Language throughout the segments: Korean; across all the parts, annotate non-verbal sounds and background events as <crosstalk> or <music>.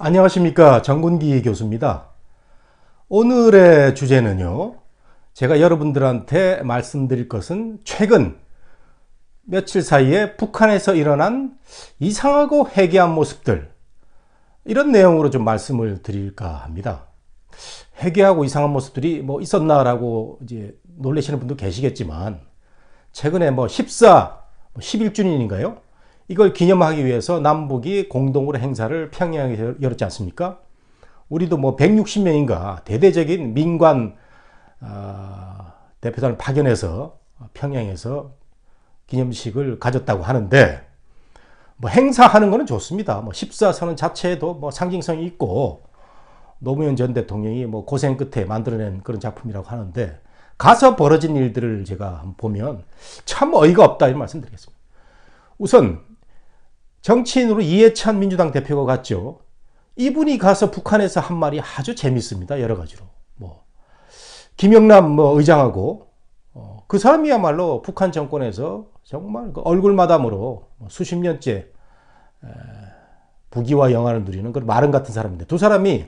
안녕하십니까 정군기 교수입니다. 오늘의 주제는요. 제가 여러분들한테 말씀드릴 것은 최근 며칠 사이에 북한에서 일어난 이상하고 해괴한 모습들 이런 내용으로 좀 말씀을 드릴까 합니다. 해괴하고 이상한 모습들이 뭐 있었나라고 이제 놀라시는 분도 계시겠지만 최근에 뭐 14, 11주년인가요? 이걸 기념하기 위해서 남북이 공동으로 행사를 평양에 열었지 않습니까? 우리도 뭐 160명인가 대대적인 민관 어, 대표단을 파견해서 평양에서 기념식을 가졌다고 하는데 뭐 행사하는 거는 좋습니다. 뭐 14선언 자체에도 뭐 상징성이 있고 노무현 전 대통령이 뭐 고생 끝에 만들어낸 그런 작품이라고 하는데 가서 벌어진 일들을 제가 보면 참 어이가 없다 이런 말씀드리겠습니다. 우선 정치인으로 이해찬 민주당 대표가 갔죠. 이분이 가서 북한에서 한 말이 아주 재밌습니다. 여러 가지로. 뭐 김영남 뭐 의장하고 어, 그 사람이야말로 북한 정권에서 정말 그 얼굴마담으로 뭐 수십 년째 에, 부귀와 영화를 누리는 그런 마른 같은 사람인데 두 사람이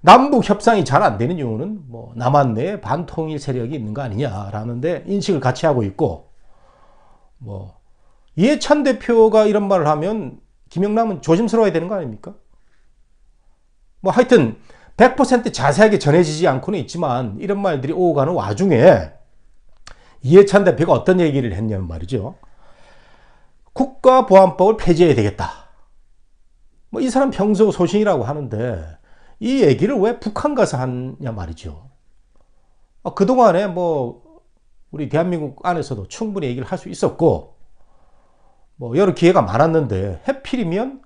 남북 협상이 잘 안 되는 이유는 뭐 남한 내에 반통일 세력이 있는 거 아니냐라는데 인식을 같이 하고 있고 뭐 이해찬 대표가 이런 말을 하면 김영남은 조심스러워야 되는 거 아닙니까? 뭐 하여튼 100% 자세하게 전해지지 않고는 있지만 이런 말들이 오고 가는 와중에 이해찬 대표가 어떤 얘기를 했냐면 말이죠. 국가보안법을 폐지해야 되겠다. 뭐 이 사람 평소 소신이라고 하는데 이 얘기를 왜 북한 가서 하냐 말이죠. 아, 그동안에 뭐 우리 대한민국 안에서도 충분히 얘기를 할 수 있었고 뭐 여러 기회가 많았는데 해필이면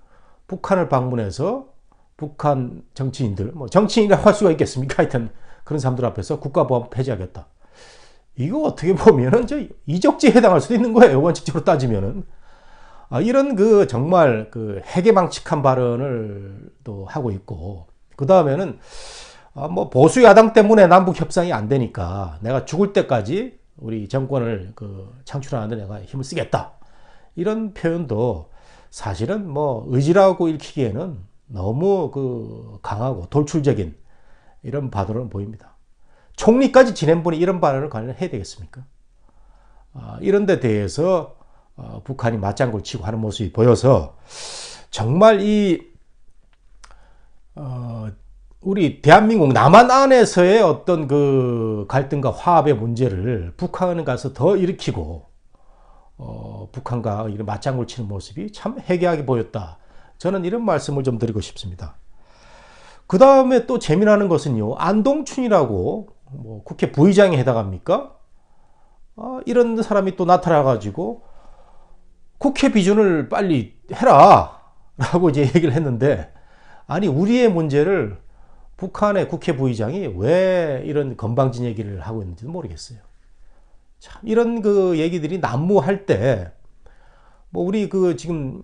북한을 방문해서 북한 정치인들, 뭐 정치인이라고 할 수가 있겠습니까? 하여튼 그런 사람들 앞에서 국가보안 폐지하겠다. 이거 어떻게 보면은 저 이적지에 해당할 수도 있는 거예요. 원칙적으로 따지면은. 아, 이런 그 정말 그 해괴망측한 발언을 또 하고 있고, 그 다음에는 아, 뭐 보수 야당 때문에 남북 협상이 안 되니까 내가 죽을 때까지 우리 정권을 그 창출하는데 내가 힘을 쓰겠다. 이런 표현도 사실은 뭐 의지라고 읽히기에는 너무 그 강하고 돌출적인 이런 발언을 보입니다. 총리까지 지낸 분이 이런 발언을 관련 해야 되겠습니까? 아, 이런 데 대해서 어, 북한이 맞장구를 치고 하는 모습이 보여서 정말 이 어, 우리 대한민국 남한 안에서의 어떤 그 갈등과 화합의 문제를 북한에 가서 더 일으키고 어, 북한과 이런 맞장구를 치는 모습이 참 해괴하게 보였다. 저는 이런 말씀을 좀 드리고 싶습니다. 그 다음에 또 재미나는 것은요, 안동춘이라고 뭐 국회 부의장에 해당합니까? 어, 이런 사람이 또 나타나가지고 국회 비준을 빨리 해라! 라고 이제 얘기를 했는데, 아니, 우리의 문제를 북한의 국회 부의장이 왜 이런 건방진 얘기를 하고 있는지도 모르겠어요. 참 이런 그 얘기들이 난무할 때 뭐 우리 그 지금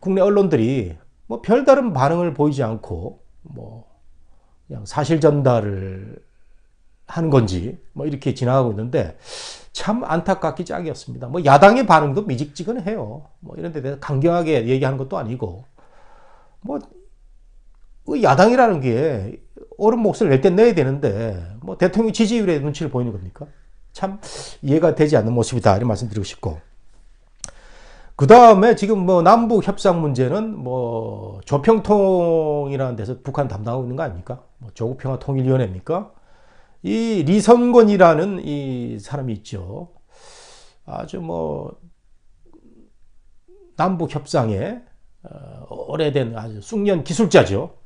국내 언론들이 뭐 별다른 반응을 보이지 않고 뭐 그냥 사실 전달을 하는 건지 뭐 이렇게 지나가고 있는데 참 안타깝기 짝이었습니다. 뭐 야당의 반응도 미직지근해요. 뭐 이런 데 대해서 강경하게 얘기하는 것도 아니고 뭐그 야당이라는 게 옳은 몫을 낼때 내야 되는데 뭐 대통령 지지율의 눈치를 보이는 겁니까? 참 이해가 되지 않는 모습이다. 이런 말씀 드리고 싶고. 그 다음에 지금 뭐 남북 협상 문제는 뭐 조평통이라는 데서 북한 담당하고 있는 거 아닙니까? 뭐 조국평화 통일위원회입니까? 이 리선권이라는 이 사람이 있죠. 아주 뭐 남북 협상에 어, 오래된 아주 숙련 기술자죠.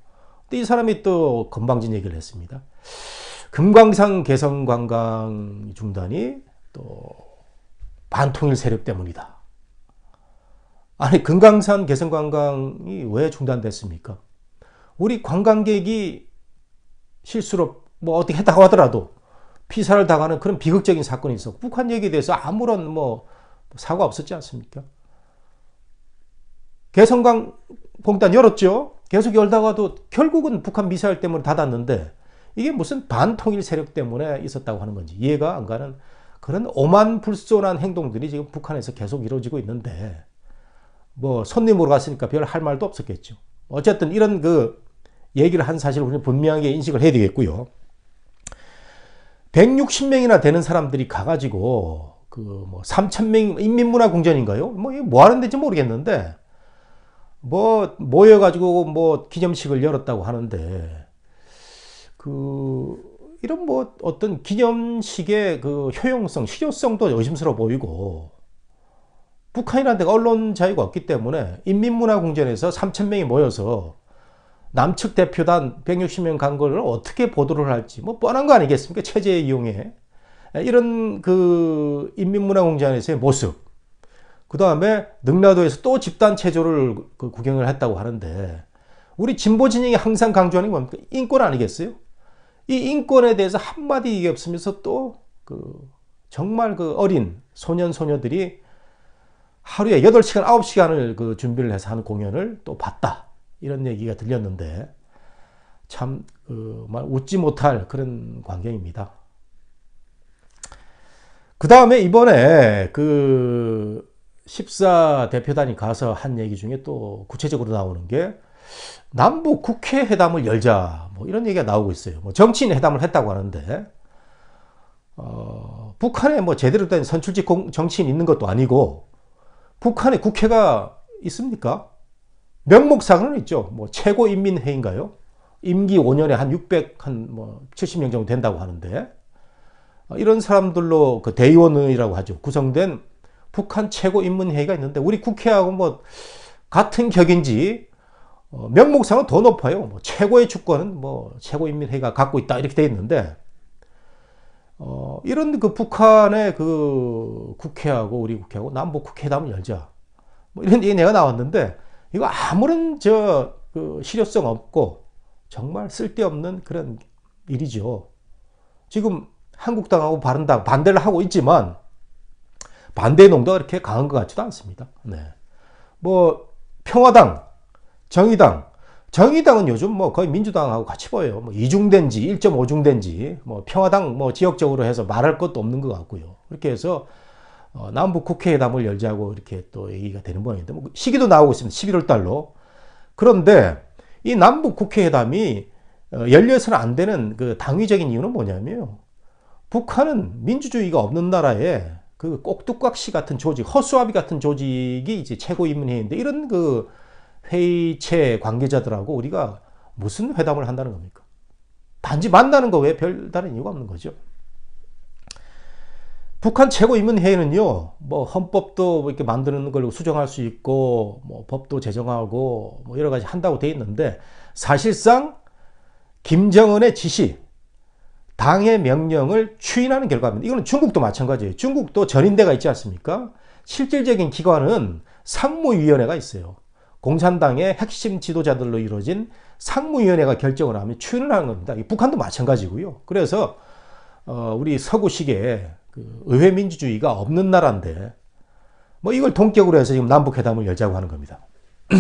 근데 이 사람이 또 건방진 얘기를 했습니다. 금광산 개성 관광 중단이 또 반통일 세력 때문이다. 아니 금강산 개성 관광이 왜 중단됐습니까? 우리 관광객이 실수로 뭐 어떻게 했다고 하더라도 피살을 당하는 그런 비극적인 사건이 있어. 북한 얘기에 대해서 아무런 뭐 사과 없었지 않습니까? 개성강 봉단 열었죠. 계속 열다가도 결국은 북한 미사일 때문에 닫았는데 이게 무슨 반통일 세력 때문에 있었다고 하는 건지 이해가 안 가는 그런 오만 불손한 행동들이 지금 북한에서 계속 이루어지고 있는데 뭐 손님으로 갔으니까 별 할 말도 없었겠죠. 어쨌든 이런 그 얘기를 한 사실을 우리는 분명하게 인식을 해야 되겠고요. 160명이나 되는 사람들이 가가지고 그뭐 3,000명 인민문화 궁전인가요? 뭐, 뭐 하는 데인지 모르겠는데 뭐 모여가지고 뭐 기념식을 열었다고 하는데 그 이런 뭐 어떤 기념식의 그 효용성, 실효성도 의심스러워 보이고 북한이라는 데가 언론 자유가 없기 때문에 인민문화궁전에서 3천 명이 모여서 남측 대표단 160명 간 거를 어떻게 보도를 할지 뭐 뻔한 거 아니겠습니까? 체제 이용해 이런 그 인민문화궁전에서의 모습 그 다음에 능라도에서 또 집단 체조를 그 구경을 했다고 하는데 우리 진보 진영이 항상 강조하는 게 뭡니까? 인권 아니겠어요? 이 인권에 대해서 한마디 얘기 없으면서 또 그 정말 그 어린 소년 소녀들이 하루에 8시간, 9시간을 그 준비를 해서 하는 공연을 또 봤다. 이런 얘기가 들렸는데 참, 그, 말 웃지 못할 그런 광경입니다. 그 다음에 이번에 그 14 대표단이 가서 한 얘기 중에 또 구체적으로 나오는 게 남북 국회 회담을 열자 뭐 이런 얘기가 나오고 있어요. 뭐 정치인 회담을 했다고 하는데 어, 북한에 뭐 제대로 된 선출직 정치인 있는 것도 아니고 북한에 국회가 있습니까? 명목상은 있죠. 뭐 최고인민회인가요? 임기 5년에 한 600, 한뭐 70명 정도 된다고 하는데 어, 이런 사람들로 그 대의원이라고 하죠. 구성된 북한 최고인민회의가 있는데 우리 국회하고 뭐 같은 격인지 어, 명목상은 더 높아요. 뭐 최고의 주권은 뭐 최고인민회의가 갖고 있다 이렇게 돼 있는데 어, 이런 그 북한의 그 국회하고 우리 국회하고 남북 국회담을 열자 뭐 이런 얘기가 나왔는데 이거 아무런 저 그 실효성 없고 정말 쓸데없는 그런 일이죠. 지금 한국당하고 바른당 반대를 하고 있지만 반대 농도가 그렇게 강한 것 같지도 않습니다. 네. 뭐 평화당 정의당. 정의당은 요즘 뭐 거의 민주당하고 같이 보여요. 뭐 2중된지 1.5중된지 뭐 평화당 뭐 지역적으로 해서 말할 것도 없는 것 같고요. 그렇게 해서 어, 남북 국회회담을 열자고 이렇게 또 얘기가 되는 모양인데 뭐 시기도 나오고 있습니다. 11월 달로. 그런데 이 남북 국회회담이 어, 열려서는 안 되는 그 당위적인 이유는 뭐냐면요. 북한은 민주주의가 없는 나라에 그 꼭두각시 같은 조직, 허수아비 같은 조직이 이제 최고인민회의인데 이런 그 회의체 관계자들하고 우리가 무슨 회담을 한다는 겁니까? 단지 만나는 거 외에 별다른 이유가 없는 거죠. 북한 최고인민회의는요, 뭐 헌법도 뭐 이렇게 만드는 걸 수정할 수 있고, 뭐 법도 제정하고, 뭐 여러 가지 한다고 돼 있는데, 사실상 김정은의 지시, 당의 명령을 추인하는 결과입니다. 이거는 중국도 마찬가지예요. 중국도 전인대가 있지 않습니까? 실질적인 기관은 상무위원회가 있어요. 공산당의 핵심 지도자들로 이루어진 상무위원회가 결정을 하면 추인을 하는 겁니다. 북한도 마찬가지고요. 그래서 어, 우리 서구식의 그 의회 민주주의가 없는 나라인데 뭐 이걸 동격으로 해서 지금 남북회담을 열자고 하는 겁니다. <clears throat>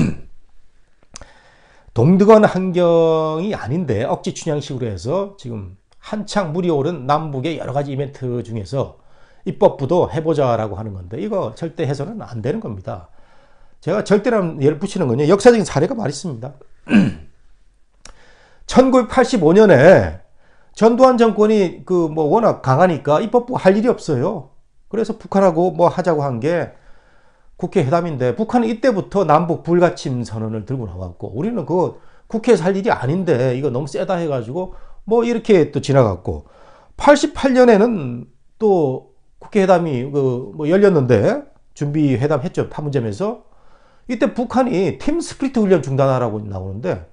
동득한 환경이 아닌데 억지 춘향식으로 해서 지금 한창 물이 오른 남북의 여러 가지 이벤트 중에서 입법부도 해보자라고 하는 건데 이거 절대 해서는 안 되는 겁니다. 제가 절대라는 예를 붙이는 건요. 역사적인 사례가 많이 있습니다. <clears throat> 1985년에 전두환 정권이 그 뭐 워낙 강하니까 입법부 할 일이 없어요. 그래서 북한하고 뭐 하자고 한 게 국회 회담인데 북한은 이때부터 남북 불가침 선언을 들고 나왔고 우리는 그 국회에서 할 일이 아닌데 이거 너무 세다 해가지고 뭐 이렇게 또 지나갔고 88년에는 또 국회 회담이 그 뭐 열렸는데 준비 회담 했죠 판문점에서 이때 북한이 팀 스프리트 훈련 중단하라고 나오는데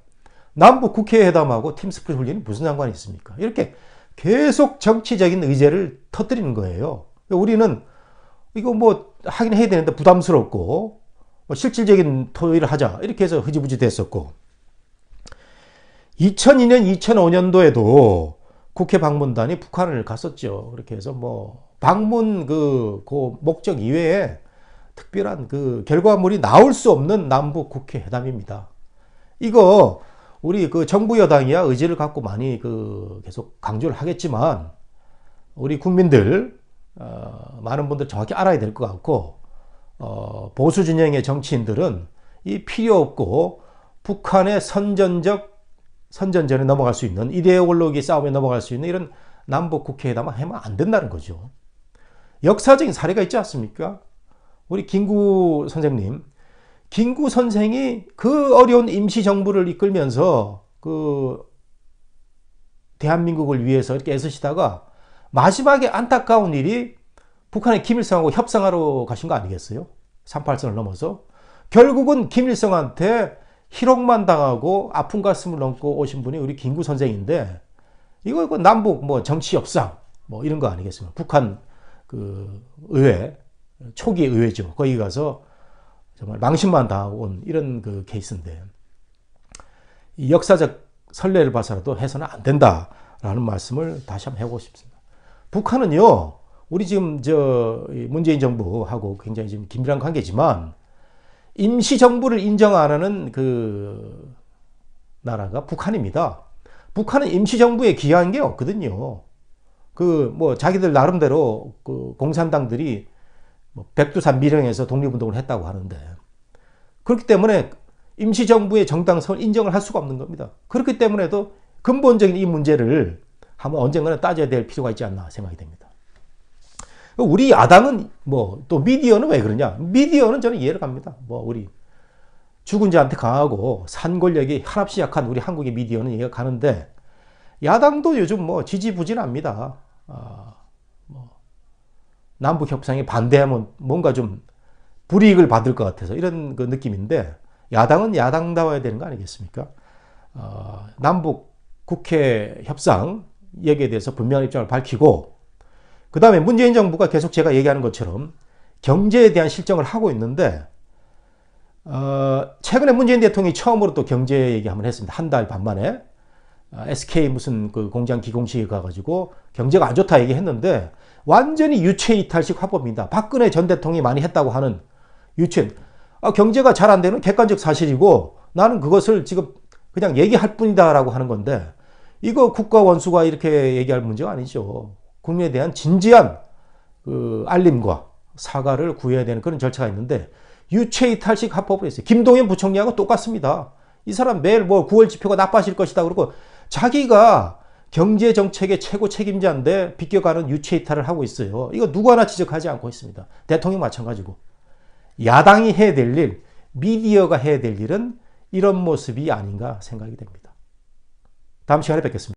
남북 국회 회담하고 팀 스프리트 훈련이 무슨 상관이 있습니까? 이렇게 계속 정치적인 의제를 터뜨리는 거예요. 우리는 이거 뭐 하긴 해야 되는데 부담스럽고 뭐 실질적인 토의를 하자 이렇게 해서 흐지부지 됐었고 2002년 2005년도에도 국회 방문단이 북한을 갔었죠. 그렇게 해서 뭐 방문 그, 그 목적 이외에 특별한 그 결과물이 나올 수 없는 남북 국회 회담입니다. 이거 우리 그 정부 여당이야 의지를 갖고 많이 그 계속 강조를 하겠지만 우리 국민들 어, 많은 분들 정확히 알아야 될 것 같고 어, 보수 진영의 정치인들은 이 필요 없고 북한의 선전적 선전전에 넘어갈 수 있는 이데올로기 싸움에 넘어갈 수 있는 이런 남북 국회에다만 하면 안 된다는 거죠. 역사적인 사례가 있지 않습니까? 우리 김구 선생님, 김구 선생이 그 어려운 임시 정부를 이끌면서 그 대한민국을 위해서 이렇게 애쓰시다가 마지막에 안타까운 일이 북한의 김일성하고 협상하러 가신 거 아니겠어요? 38선을 넘어서. 결국은 김일성한테 희롱만 당하고 아픈 가슴을 넘고 오신 분이 우리 김구 선생인데 이거 그 남북 뭐 정치 협상 뭐 이런 거 아니겠습니까? 북한 그 의회 초기 의회죠. 거기 가서 정말 망신만 당하고 온 이런 그 케이스인데 이 역사적 선례를 봐서라도 해서는 안 된다라는 말씀을 다시 한번 해보고 싶습니다. 북한은요, 우리 지금 저 문재인 정부하고 굉장히 지금 긴밀한 관계지만 임시 정부를 인정 안 하는 그 나라가 북한입니다. 북한은 임시 정부에 기여한 게 없거든요. 그 뭐 자기들 나름대로 그 공산당들이 뭐 백두산 밀영에서 독립운동을 했다고 하는데 그렇기 때문에 임시정부의 정당성을 인정을 할 수가 없는 겁니다. 그렇기 때문에도 근본적인 이 문제를 한번 언젠가는 따져야 될 필요가 있지 않나 생각이 됩니다. 우리 야당은 뭐 또 미디어는 왜 그러냐? 미디어는 저는 이해를 갑니다. 뭐 우리 죽은 자한테 강하고 산 권력이 한없이 약한 우리 한국의 미디어는 이해가 가는데 야당도 요즘 뭐 지지부진합니다. 아, 뭐 남북 협상에 반대하면 뭔가 좀 불이익을 받을 것 같아서 이런 그 느낌인데 야당은 야당다워야 되는 거 아니겠습니까? 어, 남북 국회 협상 여기에 대해서 분명한 입장을 밝히고 그 다음에 문재인 정부가 계속 제가 얘기하는 것처럼 경제에 대한 실정을 하고 있는데 어, 최근에 문재인 대통령이 처음으로 또 경제 얘기 한번 했습니다. 한 달 반 만에 어, SK 무슨 그 공장 기공식에 가가지고 경제가 안 좋다 얘기했는데 완전히 유체 이탈식 화법입니다. 박근혜 전 대통령이 많이 했다고 하는 유체 아, 경제가 잘 안 되는 객관적 사실이고 나는 그것을 지금 그냥 얘기할 뿐이다라고 하는 건데 이거 국가 원수가 이렇게 얘기할 문제가 아니죠. 국민에 대한 진지한 그 알림과 사과를 구해야 되는 그런 절차가 있는데 유체 이탈식 합법을 했어요. 김동연 부총리하고 똑같습니다. 이 사람 매일 뭐 9월 지표가 나빠질 것이다 그러고 자기가 경제 정책의 최고 책임자인데 비껴가는 유체 이탈을 하고 있어요. 이거 누구 하나 지적하지 않고 있습니다. 대통령 마찬가지고. 야당이 해야 될 일, 미디어가 해야 될 일은 이런 모습이 아닌가 생각이 됩니다. 다음 시간에 뵙겠습니다.